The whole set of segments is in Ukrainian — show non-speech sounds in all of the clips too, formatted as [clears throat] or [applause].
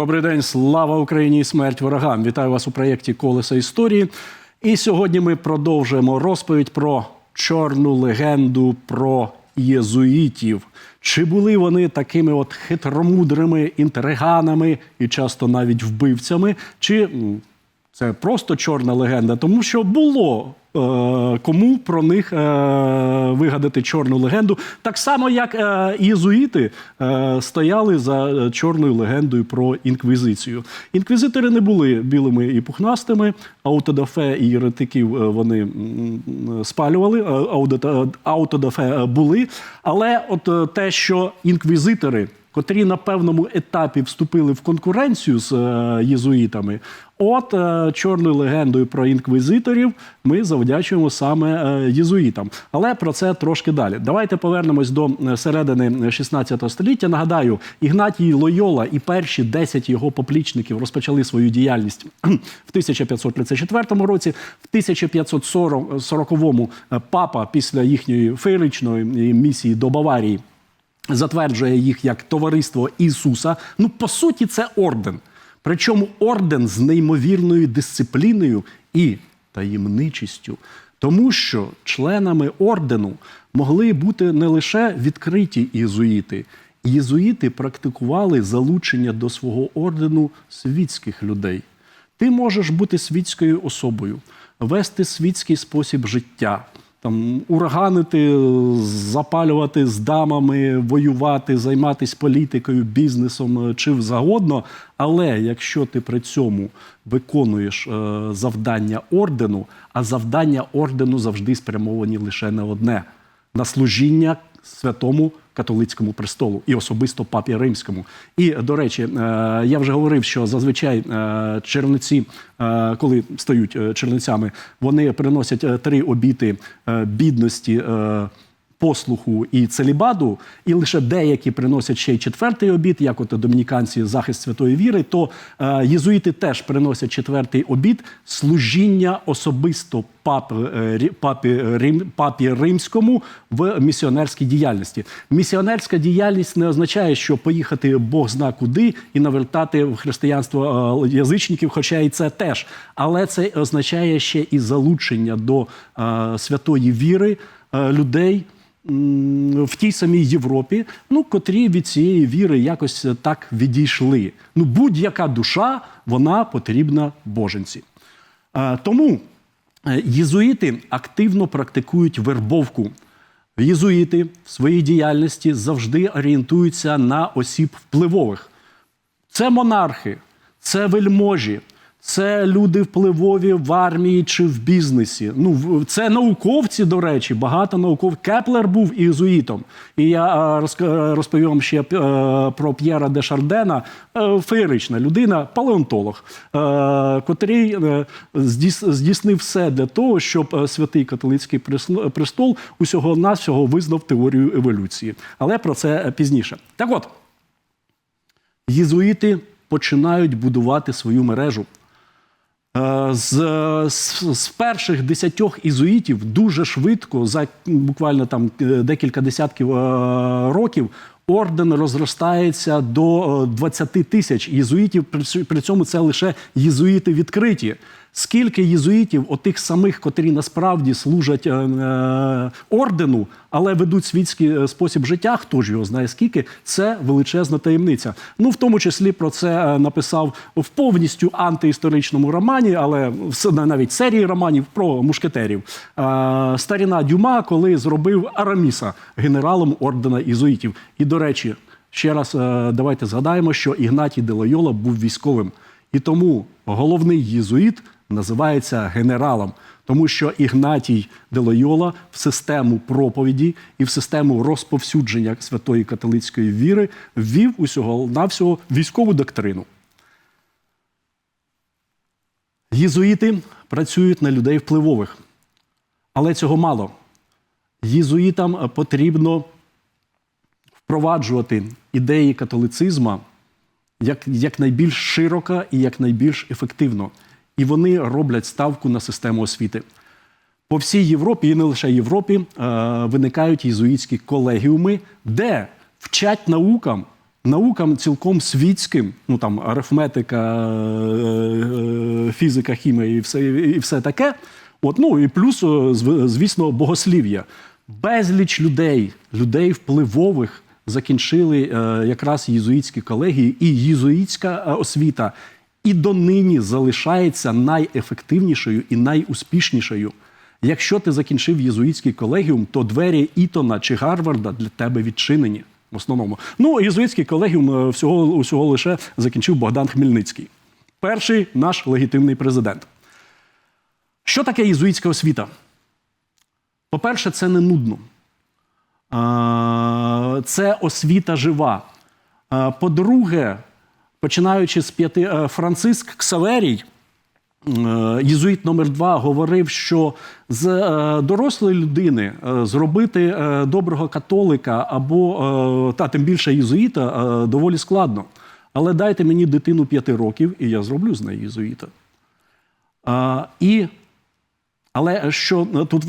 Добрий день, слава Україні і смерть ворогам! Вітаю вас у проєкті Колеса історії. І сьогодні ми продовжуємо розповідь про чорну легенду про єзуїтів. Чи були вони такими от хитромудрими інтриганами і часто навіть вбивцями? Чи це просто чорна легенда? Тому що було кому про них е, вигадати чорну легенду, так само як е, єзуїти е, стояли за е, чорною легендою про інквізицію. Інквізитори не були білими і пухнастими, аутодафе і єретиків е, вони спалювали, е, аутодафе е, були. Але от е, те, що інквізитори котрі на певному етапі вступили в конкуренцію з е, єзуїтами. От е, чорною легендою про інквізиторів ми завдячуємо саме е, єзуїтам. Але про це трошки далі. Давайте повернемось до середини 16 століття. Нагадаю, Ігнатій Лойола і перші 10 його поплічників розпочали свою діяльність [clears throat] в 1534 році. В 1540 е, папа після їхньої феєричної місії до Баварії затверджує їх як товариство Ісуса. Ну, по суті, це орден. Причому орден з неймовірною дисципліною і таємничістю. Тому що членами ордену могли бути не лише відкриті єзуїти. Єзуїти практикували залучення до свого ордену світських людей. Ти можеш бути світською особою, вести світський спосіб життя, там ураганити, запалювати з дамами, воювати, займатися політикою, бізнесом е, чи завгодно. Але якщо ти при цьому виконуєш е, завдання ордену, а завдання ордену завжди спрямовані лише на одне на служіння святому католицькому престолу і особисто папі римському. І до речі, е, я вже говорив, що зазвичай е, черниці, е, коли стають черницями, вони приносять три обіти бідності. Послуху і целібаду, і лише деякі приносять ще й четвертий обід, як от домініканці захист святої віри, то е, єзуїти теж приносять четвертий обід служіння особисто пап, е, папі, Рим, папі римському в місіонерській діяльності. Місіонерська діяльність не означає, що поїхати Бог зна куди і навертати в християнство е, язичників, хоча і це теж. Але це означає ще і залучення до е, святої віри е, людей в тій самій Європі, ну, котрі від цієї віри якось так відійшли. Ну, будь-яка душа, вона потрібна боженці. Е, Тому е, єзуїти активно практикують вербовку. Єзуїти в своїй діяльності завжди орієнтуються на осіб впливових. Це монархи, це вельможі, це люди впливові в армії чи в бізнесі. Ну, це науковці, до речі, багато науковців. Кеплер був єзуїтом. І я е, розповім вам ще е, про П'єра де Шардена, е, феєрична людина, палеонтолог, е, котрий е, здійснив все для того, щоб е, святий католицький престол- усього навсього визнав теорію еволюції. Але про це е, пізніше. Так от. Єзуїти починають будувати свою мережу. Е, З, з, з перших десятьох ізуїтів дуже швидко, за буквально там е, декілька десятків е, років, орден розростається до е, 20 тисяч єзуїтів. При При цьому це лише єзуїти відкриті. Скільки єзуїтів, отих самих, котрі насправді служать е, е, ордену, але ведуть світський е, спосіб життя, хто ж його знає скільки, це величезна таємниця. Ну, в тому числі про це е, написав в повністю антиісторичному романі, але навіть серії романів про мушкетерів. Е, Старіна Дюма, коли зробив Араміса генералом ордена ізуїтів. І, до речі, ще раз е, давайте згадаємо, що Ігнатій де Лойола був військовим. І тому головний єзуїт називається генералом, тому що Ігнатій де Лойола в систему проповіді і в систему розповсюдження святої католицької віри ввів усього навсього військову доктрину. Єзуїти працюють на людей впливових, але цього мало. Єзуїтам потрібно впроваджувати ідеї католицизму як, як найбільш широко і як найбільш ефективно. І вони роблять ставку на систему освіти. По всій Європі, і не лише Європі, е, виникають єзуїтські колегіуми, де вчать наукам наукам цілком світським, ну там арифметика, е, е, фізика, хімія і все, і все таке. От, ну і плюс, звісно, богослів'я. Безліч людей, людей впливових, закінчили якраз єзуїтські колегії, і єзуїтська освіта і донині залишається найефективнішою і найуспішнішою. Якщо ти закінчив єзуїтський колегіум, то двері Ітона чи Гарварда для тебе відчинені. В основному. Ну, єзуїтський колегіум е, всього, усього лише закінчив Богдан Хмельницький. Перший наш легітимний президент. Що таке єзуїтська освіта? По-перше, це не нудно. Це освіта жива. По-друге, починаючи з п'яти, е, Франциск Ксаверій, е, єзуїт номер два, говорив, що з е, дорослої людини зробити доброго католика або та тим більше єзуїта доволі складно. Але дайте мені дитину п'яти років, і я зроблю з неї єзуїта. І але що тут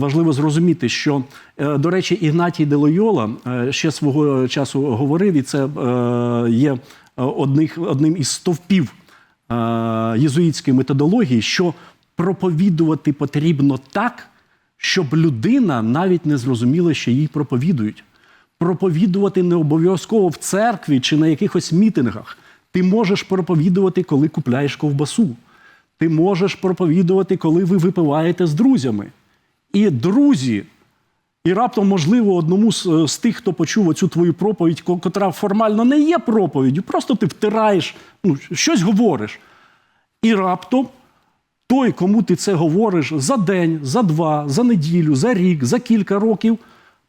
важливо зрозуміти, що, до речі, Ігнатій де Лойола е, ще свого часу говорив, і це є одних, одним із стовпів е, єзуїтської методології, що проповідувати потрібно так, щоб людина навіть не зрозуміла, що їй проповідують. Проповідувати не обов'язково в церкві чи на якихось мітингах. Ти можеш проповідувати, коли купляєш ковбасу. Ти можеш проповідувати, коли ви випиваєте з друзями. І друзі, і раптом, можливо, одному з, з тих, хто почув оцю твою проповідь, котра формально не є проповіддю, просто ти втираєш, ну, щось говориш. І раптом той, кому ти це говориш за день, за два, за неділю, за рік, за кілька років,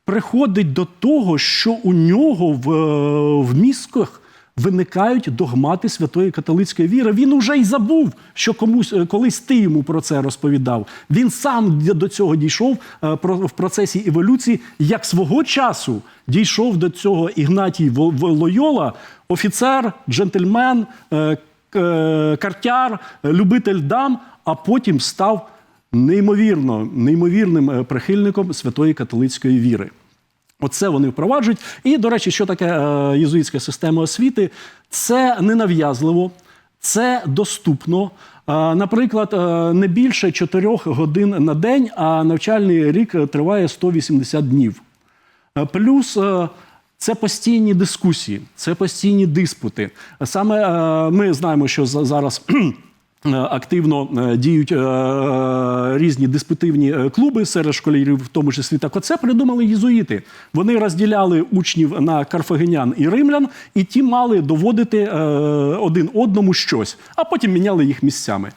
приходить до того, що у нього в, е, в мізках виникають догмати святої католицької віри. Він уже й забув, що комусь е, колись ти йому про це розповідав. Він сам до цього дійшов е, в процесі еволюції, як свого часу дійшов до цього Ігнатій Лойола, офіцер, джентльмен, е, картяр, любитель дам, а потім став неймовірно, неймовірним прихильником святої католицької віри. Оце вони впроваджують. І, до речі, що таке е, єзуїтська система освіти? Це ненав'язливо, це доступно. Е, Наприклад, е, не більше 4 годин на день, а навчальний рік триває 180 днів. Плюс це постійні дискусії, це постійні диспути. Саме ми знаємо, що за- зараз. Е, Активно е, діють е, різні диспутивні клуби серед школярів, в тому числі так. Оце придумали єзуїти. Вони розділяли учнів на карфагенян і римлян, і ті мали доводити один одному щось, а потім міняли їх місцями.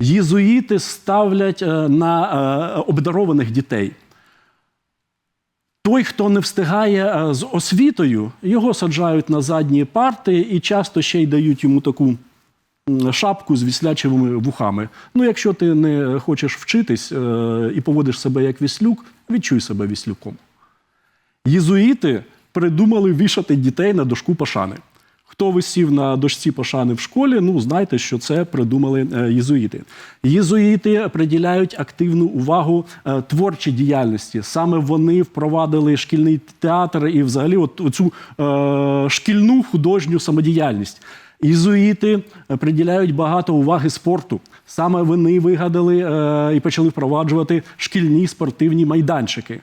Єзуїти ставлять на обдарованих дітей. Той, хто не встигає з освітою, його саджають на задні парти і часто ще й дають йому таку шапку з віслячими вухами. Ну, якщо ти не хочеш вчитись е, і поводиш себе як віслюк, відчуй себе віслюком. Єзуїти придумали вішати дітей на дошку пошани. Хто висів на дошці пошани в школі, ну знайте, що це придумали е, єзуїти. Єзуїти приділяють активну увагу е, творчій діяльності. Саме вони впровадили шкільний театр і, взагалі, от цю е, шкільну художню самодіяльність. Єзуїти е, приділяють багато уваги спорту. Саме вони вигадали е, і почали впроваджувати шкільні спортивні майданчики.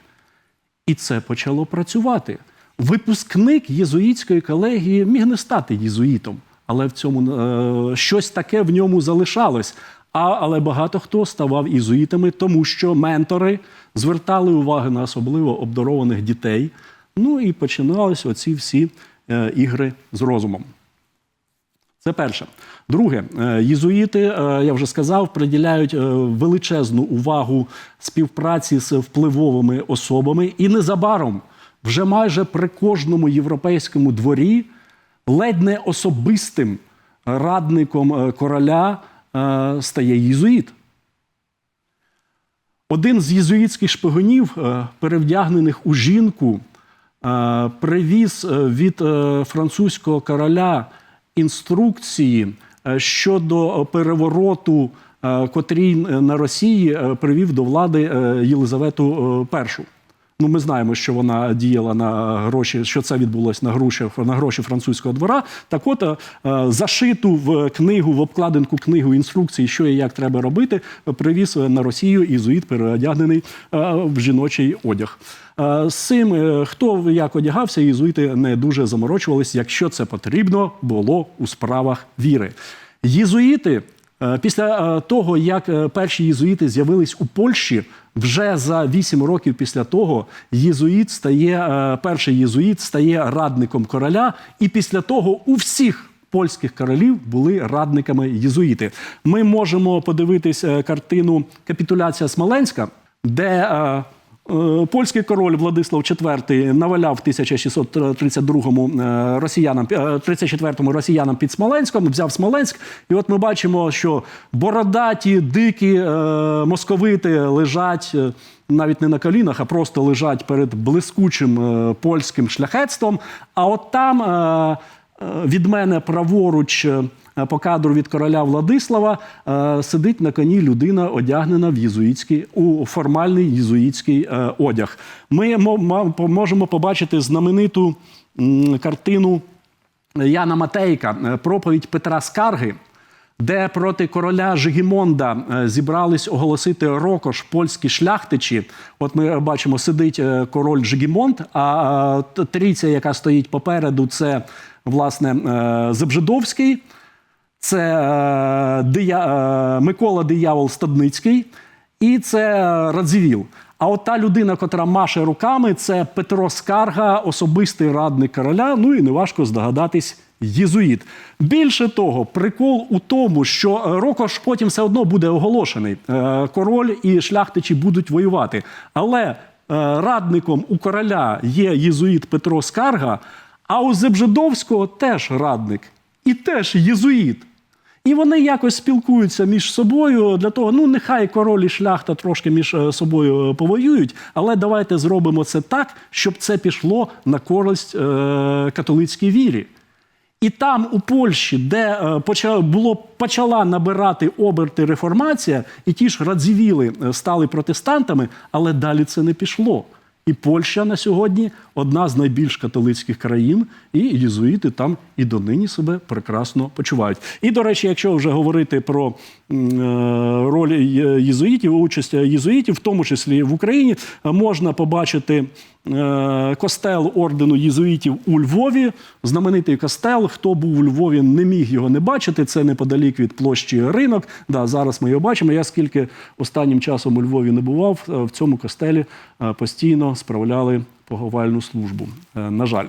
І це почало працювати. Випускник єзуїтської колегії міг не стати єзуїтом, але в цьому е, щось таке в ньому залишалось. А, але багато хто ставав єзуїтами, тому що ментори звертали увагу на особливо обдарованих дітей. Ну і починалися оці всі е, ігри з розумом. Це перше. Друге, е, єзуїти, е, я вже сказав, приділяють е, величезну увагу співпраці з впливовими особами, і незабаром, вже майже при кожному європейському дворі, ледь не особистим радником короля стає єзуїт. Один з єзуїтських шпигунів, перевдягнених у жінку, привіз від французького короля інструкції е, щодо перевороту, котрій котрий на Росії е, привів до влади е, Єлизавету е, І. Ну, ми знаємо, що вона діяла на гроші, що це відбулося на гроші, на гроші французького двора. Так от е, зашиту в книгу, в обкладинку книгу інструкції, що і як треба робити, привіз на Росію ізуїт, переодягнений е, в жіночий одяг. Е, З цим хто як одягався, єзуїти не дуже заморочувались, якщо це потрібно було у справах віри. Єзуїти Після е, того, як е, перші єзуїти з'явились у Польщі, вже за 8 років після того єзуїт стає, е, перший єзуїт стає радником короля, і після того у всіх польських королів були радниками єзуїти. Ми можемо подивитись е, картину Капітуляція Смоленська, де е, Е, Польський король Владислав IV наваляв в 1632-му е, росіянам, е, 34-му росіянам під Смоленськом, взяв Смоленськ. І от ми бачимо, що бородаті, дикі е, московити лежать е, навіть не на колінах, а просто лежать перед блискучим е, польським шляхетством. А от там е, е, від мене праворуч. Е, по кадру від короля Владислава е, сидить на коні людина, одягнена в єзуїтський у формальний єзуїтський е, одяг. Ми можемо побачити знамениту картину Яна Матейка, проповідь Петра Скарги. Де проти короля Жигімонда зібрались оголосити рокош польські шляхтичі. От ми бачимо, сидить король Жигімонд, а т- трійця, яка стоїть попереду, це власне Зебжидовський, це е, Дия, е, Микола Диявол Стадницький і це е, Радзивіл. А от та людина, котра маше руками, це Петро Скарга, особистий радник короля. Ну і неважко здогадатись. Єзуїт. Більше того, прикол у тому, що Рокош потім все одно буде оголошений. Король і шляхтичі будуть воювати. Але радником у короля є єзуїт Петро Скарга, а у Зебжидовського теж радник і теж єзуїт. І вони якось спілкуються між собою для того, ну нехай король і шляхта трошки між е, собою е, повоюють, але давайте зробимо це так, щоб це пішло на користь е, католицькій вірі. І там, у Польщі, де е, поча- було, почала набирати оберти реформація, і ті ж радзівіли стали протестантами, але далі це не пішло. І Польща на сьогодні одна з найбільш католицьких країн, і єзуїти там і донині себе прекрасно почувають. І, до речі, якщо вже говорити про е, роль єзуїтів, участь єзуїтів, в тому числі в Україні, можна побачити костел ордену єзуїтів у Львові. Знаменитий костел. Хто був у Львові, не міг його не бачити. Це неподалік від площі ринок. Да, зараз ми його бачимо. Я скільки останнім часом у Львові не бував, е, в цьому костелі е, постійно справляли поговальну службу. Е, На жаль.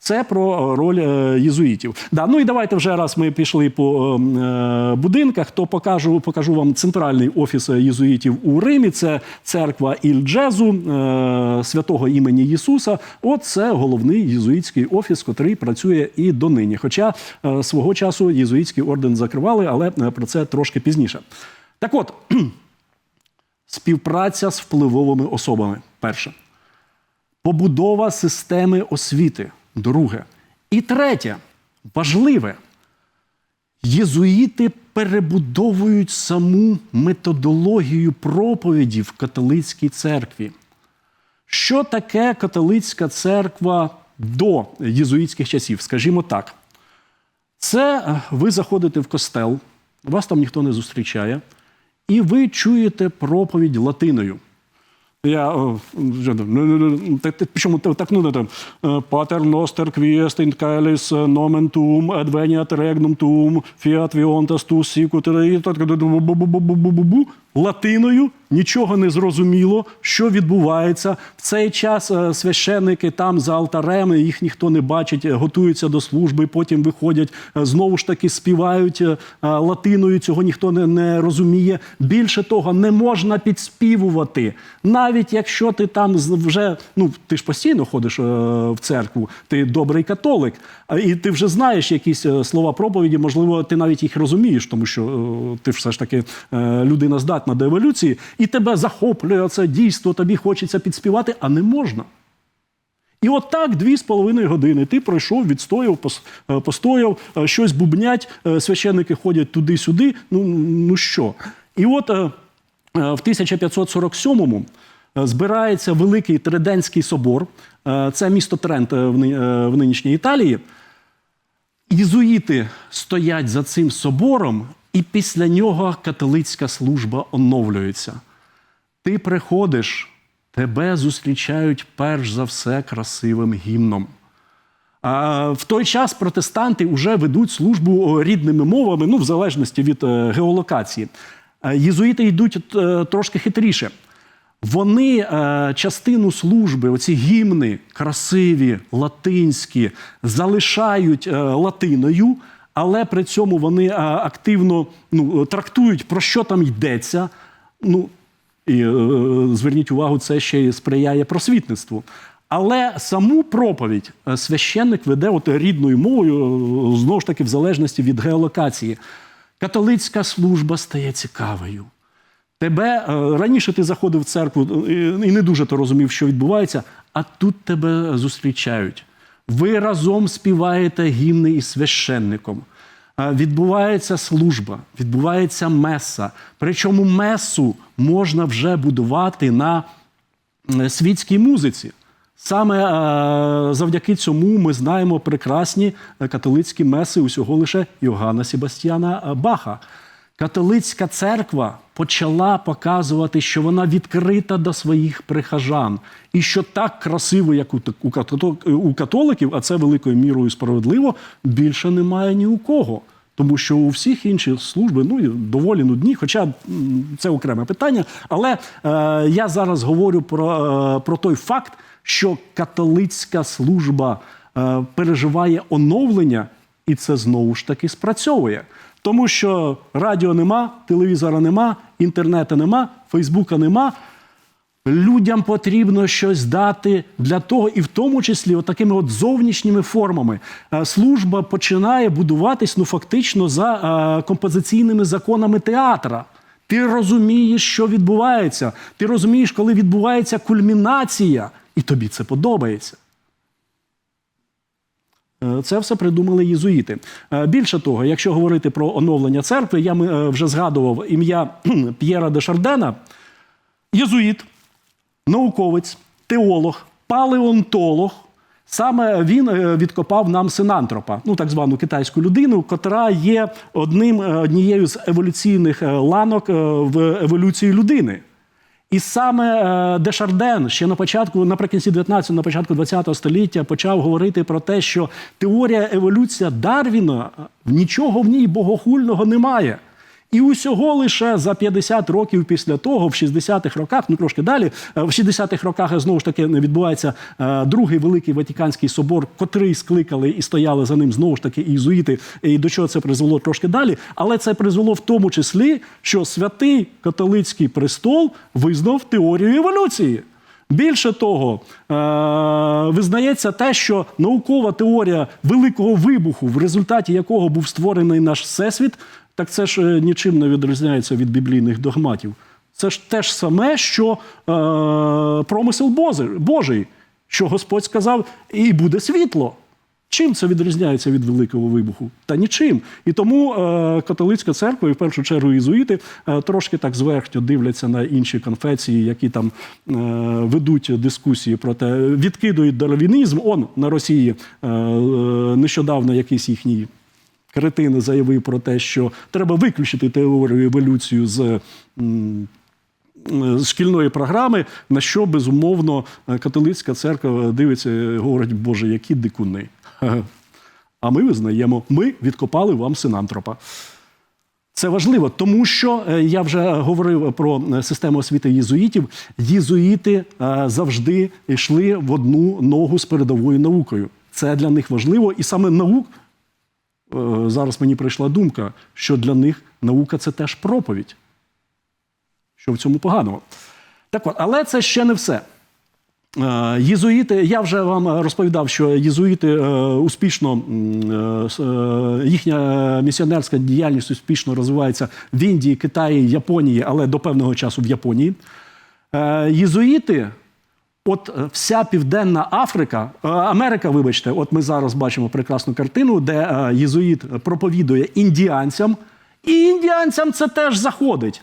Це про е, роль е, єзуїтів. Да, ну і давайте вже раз ми пішли по е, будинках, то покажу, покажу вам центральний офіс єзуїтів у Римі. Це церква Ільджезу святого імені Ісуса. От це головний єзуїтський офіс, котрий працює і донині. Хоча свого часу єзуїтський орден закривали, але про це трошки пізніше. Так от, [clears throat] співпраця з впливовими особами. Перше побудова системи освіти. Друге. І третє, важливе, єзуїти перебудовують саму методологію проповіді в католицькій церкві. Що таке католицька церква до єзуїтських часів? Скажімо так. Це е, ви заходите в костел, вас там ніхто не зустрічає, і ви чуєте проповідь латиною. Я вже, ну, ну, ну, так, ну, там, Патер ностер квіест ін кайліс номен тум, адвеніат регнум тум, фіат віонтас ту сікутер, латиною, нічого не зрозуміло, що відбувається. В цей час е, священники там за алтарем, їх ніхто не бачить, е, готуються до служби, потім виходять, е, знову ж таки співають латиною, цього ніхто не, не розуміє. Більше того, не можна підспівувати. Навіть якщо ти там вже, ну ти ж постійно ходиш в церкву, ти добрий католик, і ти вже знаєш якісь слова проповіді, можливо, ти навіть їх розумієш, тому що ти все ж таки людина здатна до еволюції, і тебе захоплює це дійство, тобі хочеться підспівати, а не можна. І от так дві з половиною години ти пройшов, відстояв, е, постояв, е, щось бубнять, е, священники ходять туди-сюди. Ну, ну що? І от в 1547-му е, збирається великий Триденський собор. Це місто Трент в нинішній Італії. Єзуїти стоять за цим собором, і після нього католицька служба оновлюється. Ти приходиш, тебе зустрічають перш за все красивим гімном. А в той час протестанти вже ведуть службу рідними мовами, ну, в залежності від е, геолокації. Е, Єзуїти йдуть е, трошки хитріше. Вони е, частину служби, оці гімни красиві, латинські, залишають е, латиною, але при цьому вони е, активно ну, трактують, про що там йдеться. Ну, і е, зверніть увагу, це ще й сприяє просвітництву. Але саму проповідь е, священник веде от рідною мовою, е, знову ж таки, в залежності від геолокації. Католицька служба стає цікавою. Тебе раніше ти заходив в церкву і не дуже то розумів, що відбувається, а тут тебе зустрічають. Ви разом співаєте гімни із священником. Відбувається служба, відбувається меса. Причому месу можна вже будувати на світській музиці. Саме е, завдяки цьому ми знаємо прекрасні е, католицькі меси усього лише Йоганна Себастьяна е, Баха. Католицька церква почала показувати, що вона відкрита до своїх прихожан, і що так красиво, як у, католиків, а це великою мірою справедливо, більше немає ні у кого. Тому що у всіх інших служби ну, доволі нудні, хоча це окреме питання. Але е, я зараз говорю про, е, про той факт, що католицька служба е, переживає оновлення, і це знову ж таки спрацьовує. Тому що радіо нема, телевізора нема, інтернету нема, Фейсбука нема. Людям потрібно щось дати для того, і в тому числі от такими от зовнішніми формами. Е, Служба починає будуватись ну фактично за е, композиційними законами театра. Ти розумієш, що відбувається. Ти розумієш, коли відбувається кульмінація, і тобі це подобається. Е, Це все придумали єзуїти. Е, Більше того, якщо говорити про оновлення церкви, я е, вже згадував ім'я [clears throat] П'єра де Шардена, єзуїт, науковець, теолог, палеонтолог. Саме він відкопав нам синантропа, ну так звану китайську людину, котра є одним однією з еволюційних ланок в еволюції людини. І саме е, Дешарден ще на початку, наприкінці 19-го, на початку 20-го століття почав говорити про те, що теорія еволюція Дарвіна е, нічого в ній богохульного немає. І усього лише за 50 років після того, в 60-х роках, ну трошки далі, е, в 60-х роках знову ж таки відбувається е, другий великий Ватиканський собор, котрий скликали і стояли за ним знову ж таки ізуїти. І до чого це призвело трошки далі. Але це призвело в тому числі, що святий католицький престол визнав теорію еволюції. Більше того, е, визнається те, що наукова теорія великого вибуху, в результаті якого був створений наш всесвіт, так це ж е, нічим не відрізняється від біблійних догматів. Це ж те ж саме, що е, промисел Божий, що Господь сказав, і буде світло. Чим це відрізняється від великого вибуху? Та нічим. І тому е, католицька церква, і в першу чергу ізуїти, е, трошки так зверхньо дивляться на інші конфесії, які там е, ведуть дискусії про те, відкидують дарвінізм. Он на Росії е, е, нещодавно якийсь їхній кретин заявив про те, що треба виключити теорію еволюцію з. шкільної програми, на що безумовно католицька церква дивиться говорить, Боже, які дикуни. [laughs] А ми визнаємо, ми відкопали вам синантропа. Це важливо, тому що е, я вже говорив про е, систему освіти єзуїтів. Єзуїти е, завжди йшли в одну ногу з передовою наукою. Це для них важливо, і саме наук зараз мені прийшла думка, що для них наука це теж проповідь. Що в цьому поганого? Так от, але це ще не все. Е, Єзуїти, я вже вам розповідав, що єзуїти е, успішно, е, е, їхня місіонерська діяльність успішно розвивається в Індії, Китаї, Японії, але до певного часу в Японії. Е, Єзуїти, от е, вся Південна Африка, е, Америка, вибачте, от ми зараз бачимо прекрасну картину, де е, єзуїт проповідує індіанцям, і індіанцям це теж заходить.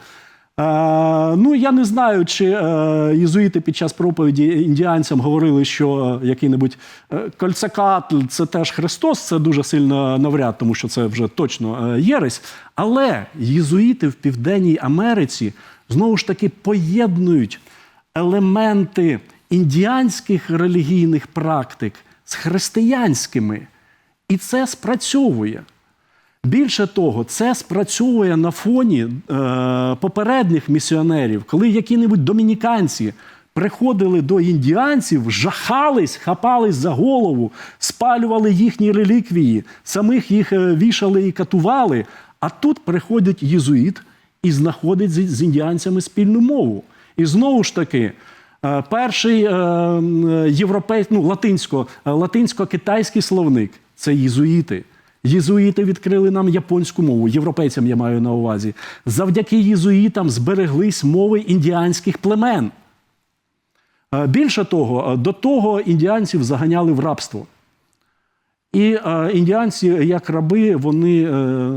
Ну, я не знаю, чи єзуїти під час проповіді індіанцям говорили, що який-небудь Кольцакатль – це теж Христос, це дуже сильно навряд, тому що це вже точно єресь. Але єзуїти в Південній Америці знову ж таки поєднують елементи індіанських релігійних практик з християнськими. І це спрацьовує. Більше того, це спрацьовує на фоні е, попередніх місіонерів, коли які-небудь домініканці приходили до індіанців, жахались, хапались за голову, спалювали їхні реліквії, самих їх е, вішали і катували. А тут приходить єзуїт і знаходить з, з індіанцями спільну мову. І знову ж таки. Е, Перший е, європей, ну, латинсько, е, латинсько-китайський словник це єзуїти. Єзуїти відкрили нам японську мову, європейцям я маю на увазі. Завдяки єзуїтам збереглись мови індіанських племен. Більше того, до того індіанців заганяли в рабство. І е, індіанці, як раби, вони е,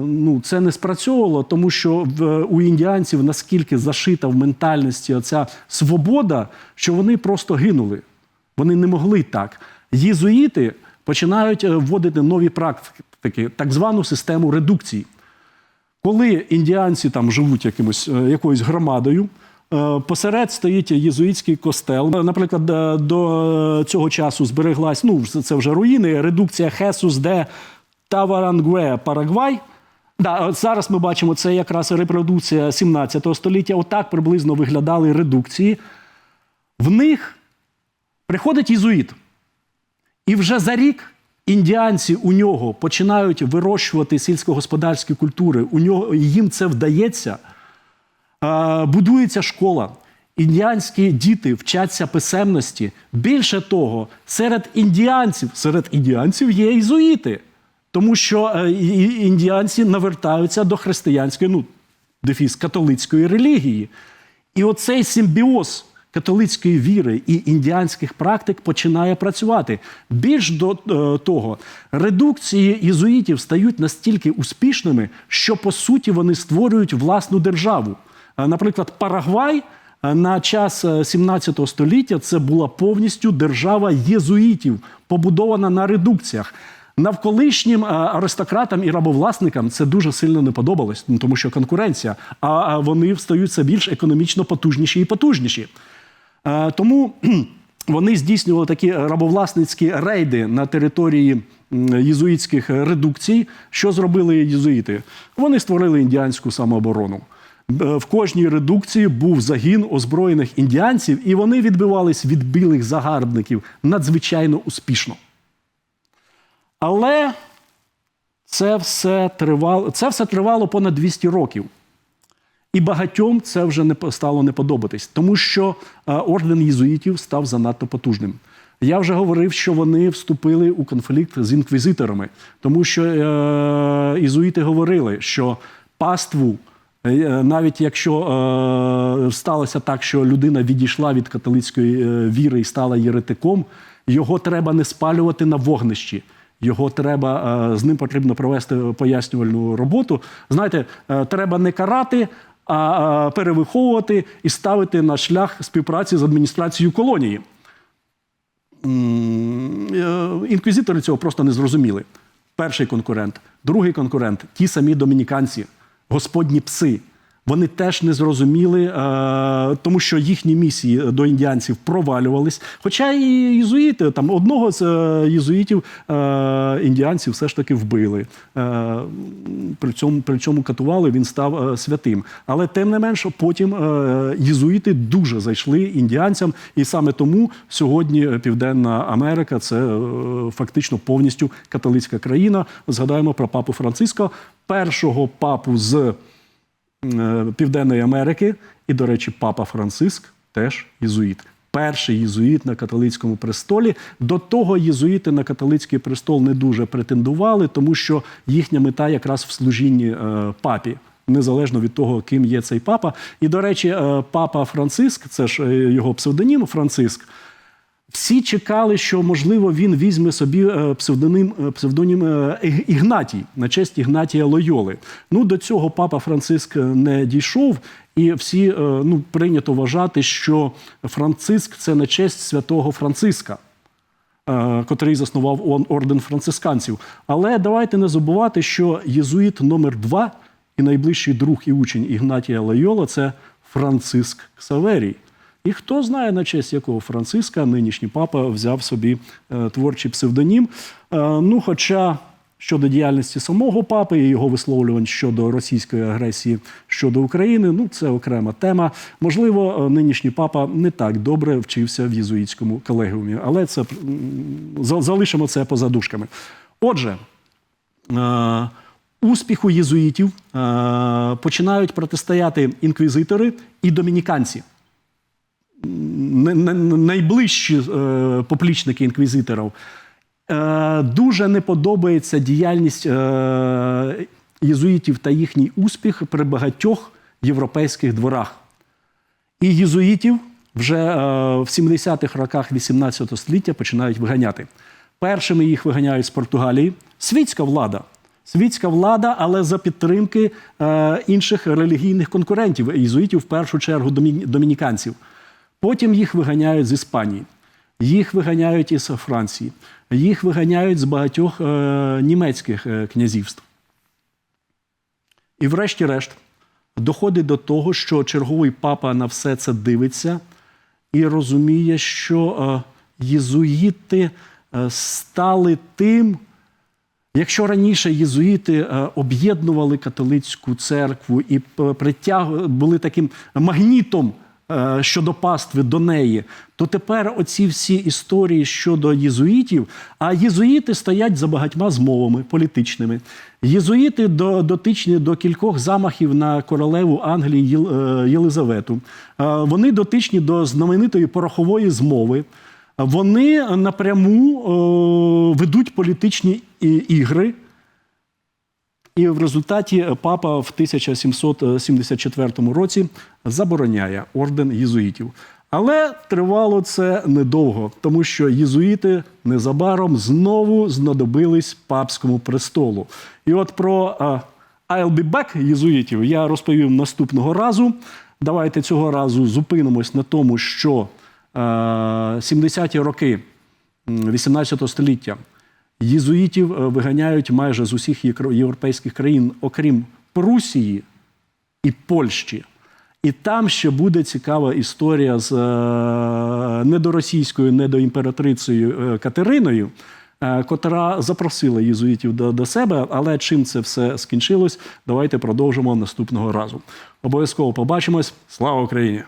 ну, це не спрацьовувало, тому що в, у індіанців наскільки зашита в ментальності оця свобода, що вони просто гинули. Вони не могли так. Єзуїти починають е, вводити нові практики, так звану систему редукції. Коли індіанці там живуть якимось, якоюсь громадою, посеред стоїть єзуїтський костел. Наприклад, е, до цього часу збереглась, ну це вже руїни, редукція Хесус де Таварангуе Парагвай. Да, зараз ми бачимо, це якраз репродукція 17 століття. Отак приблизно виглядали редукції. В них приходить єзуїт. І вже за рік індіанці у нього починають вирощувати сільськогосподарські культури. У нього їм це вдається. Е, Будується школа. Індіанські діти вчаться писемності. Більше того, серед індіанців, серед індіанців є ізуїти, тому що е, індіанці навертаються до християнської, ну, дефіс католицької релігії. І оцей симбіоз католицької віри і індіанських практик починає працювати. Більш до е, того, редукції єзуїтів стають настільки успішними, що по суті вони створюють власну державу. Е, Наприклад, Парагвай е, на час е, 17 століття це була повністю держава єзуїтів, побудована на редукціях. Навколишнім е, аристократам і рабовласникам це дуже сильно не подобалось, ну, тому що конкуренція, а вони все більш економічно потужніші і потужніші. Е, Тому [clears throat] вони здійснювали такі рабовласницькі рейди на території єзуїтських редукцій. Що зробили єзуїти? Вони створили індіанську самооборону. Е, В кожній редукції був загін озброєних індіанців, і вони відбивались від білих загарбників надзвичайно успішно. Але це все тривало, це все тривало понад 200 років. І багатьом це вже не стало не подобатись, тому що е, орден єзуїтів став занадто потужним. Я вже говорив, що вони вступили у конфлікт з інквізиторами, тому що е, єзуїти говорили, що паству, е, навіть якщо е, сталося так, що людина відійшла від католицької е, віри і стала єретиком, його треба не спалювати на вогнищі. Його треба, е, з ним потрібно провести пояснювальну роботу. Знаєте, е, треба не карати, а е, перевиховувати і ставити на шлях співпраці з адміністрацією колонії. Е, Інквізитори цього просто не зрозуміли. Перший конкурент, другий конкурент ті самі домініканці, господні пси. Вони теж не зрозуміли, е, тому що їхні місії до індіанців провалювались. Хоча і єзуїти, там одного з е, єзуїтів е, індіанців все ж таки вбили. При цьому, при цьому катували, він став святим. Але тим не менш, потім єзуїти дуже зайшли індіанцям, і саме тому сьогодні Південна Америка це фактично повністю католицька країна. Згадаємо про папу Франциска, першого папу з Південної Америки. І, до речі, папа Франциск теж єзуїт. Перший єзуїт на католицькому престолі. До того єзуїти на католицький престол не дуже претендували, тому що їхня мета якраз в служінні е, папі. Незалежно від того, ким є цей папа. І, до речі, е, папа Франциск, це ж е, його псевдонім Франциск, всі чекали, що можливо він візьме собі е, псевдонім, е, псевдонім е, Ігнатій на честь Ігнатія Лойоли. Ну до цього папа Франциск не дійшов, І всі е, ну, прийнято вважати, що Франциск це на честь святого Франциска е, котрий заснував орден францисканців. Але давайте не забувати, що єзуїт номер два і найближчий друг і учень Ігнатія Лайола це Франциск Ксаверій. І хто знає, на честь якого Франциска нинішній папа взяв собі е, творчий псевдонім. Е, ну, хоча щодо діяльності самого папи і його висловлювань щодо російської агресії щодо України, ну це окрема тема. Можливо, е, нинішній папа не так добре вчився в єзуїтському колегіумі, але це залишимо це поза дужками. Отже, е, успіху єзуїтів е, починають протистояти інквізитори і домініканці. Найближчі е, поплічники інквізиторів. Е, дуже не подобається діяльність е, єзуїтів та їхній успіх при багатьох європейських дворах. І єзуїтів вже в 70-х роках 18 століття починають виганяти. Першими їх виганяють з Португалії. Світська влада. Світська влада, але за підтримки е, інших релігійних конкурентів, єзуїтів, в першу чергу домі- домініканців. Потім їх виганяють з Іспанії, їх виганяють із Франції, їх виганяють з багатьох е, німецьких е, князівств. І врешті-решт доходить до того, що черговий папа на все це дивиться і розуміє, що е, єзуїти е, стали тим, Якщо раніше єзуїти е, об'єднували католицьку церкву і були таким магнітом щодо пастви до неї, то тепер оці всі історії щодо єзуїтів, а єзуїти стоять за багатьма змовами політичними. Єзуїти до, дотичні до кількох замахів на королеву Англії е, Єлизавету. Е, Вони дотичні до знаменитої порохової змови. Вони напряму е, ведуть політичні ігри. І в результаті папа в 1774 році забороняє орден єзуїтів. Але тривало це недовго, тому що єзуїти незабаром знову знадобились папському престолу. І от про е, I'll be back єзуїтів я розповім наступного разу. Давайте цього разу зупинимось на тому, що е, 70-ті роки м, 18 століття єзуїтів е, виганяють майже з усіх європейських країн, окрім Прусії і Польщі. І там ще буде цікава історія з е, недоросійською, недоімператрицею е, Катериною, котра запросила єзуїтів до, до себе. Але чим це все скінчилось, давайте продовжимо наступного разу. Обов'язково побачимось. Слава Україні!